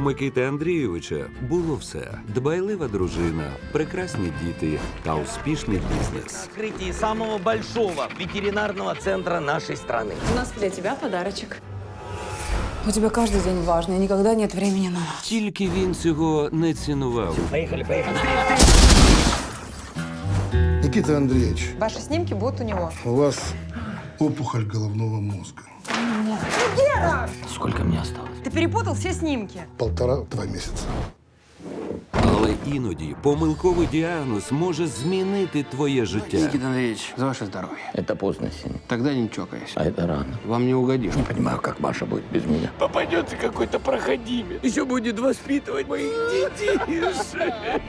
Микити Андрійовича було все: дбайлива дружина, прекрасні діти та успішний бізнес. Открытие самого большого ветеринарного центра нашей страны. У нас для тебя подарочок. У тебя каждый день важный, никогда нет времени на нас. Тільки він цього не цінував. Поехали, поехали. Никита Андреевич, Ваши снимки будут у него. у вас опухоль головного мозга. Сколько мне осталось? Ты перепутал все снимки. Полтора-два месяца. Але іноді помилковий діагноз може змінити твоє життя. Никита Андреевич, за ваше здоровье. Это поздно, Сеня. Тогда не чокаясь. А это рано. Вам не угодишь. Не понимаю, как Маша будет без меня. Попадется какой-то проходимец. Еще будет воспитывать моих детишек.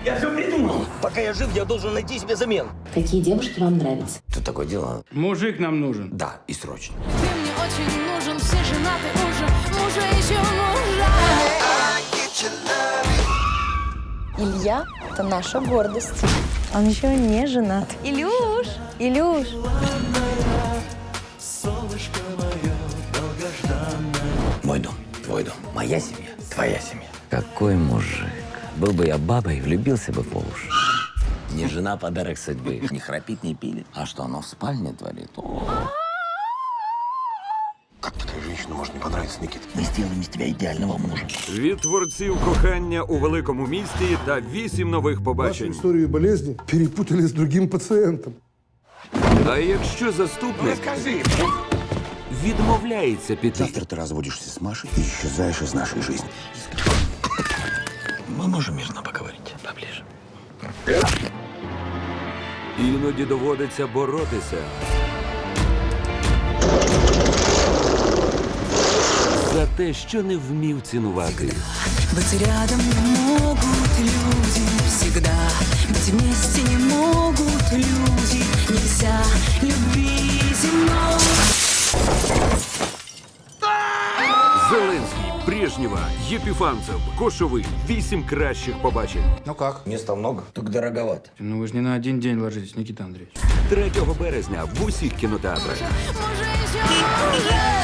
Я все придумал. Пока я жив, я должен найти себе замену. Какие девушки вам нравятся? Тут такое дело. Мужик нам нужен. Да, и срочно. Ты мне очень нужен, все женаты уже, мужа еще мужа. Илья – это наша гордость. Он еще не женат. Илюш! Илюш! Мой дом, твой дом. Моя семья, твоя семья. Какой мужик. Был бы я бабой, влюбился бы по уши. Не жена подарок судьбы. Не храпит, не пилит. А что оно в спальне творит? О, Как такая женщина может не понравиться, Никита? мы сделаем из тебя идеального мужа. Від творців кохання у великому місті та вісім нових Вашу побачень. историю болезни перепутали с другим пациентом. А якщо заступник відмовляється піти, Завтра ты разводишься с Машей и исчезаешь из нашей жизни. Мы можем мирно поговорить поближе. іноді доводиться боротися. те, що не вмів цінувати. Быть рядом не могут люди всегда, быть вместе не могут люди, нельзя любви земной. Зеленський, Брежнєва, Єпіфанцев, Кошовий. Вісім кращих побачень. Ну как? Места много, только дороговато. Ну вы же не на один день ложитесь, Никита Андреевич. 3 березня в усіх кінотеатрах. Мужа еще мужа.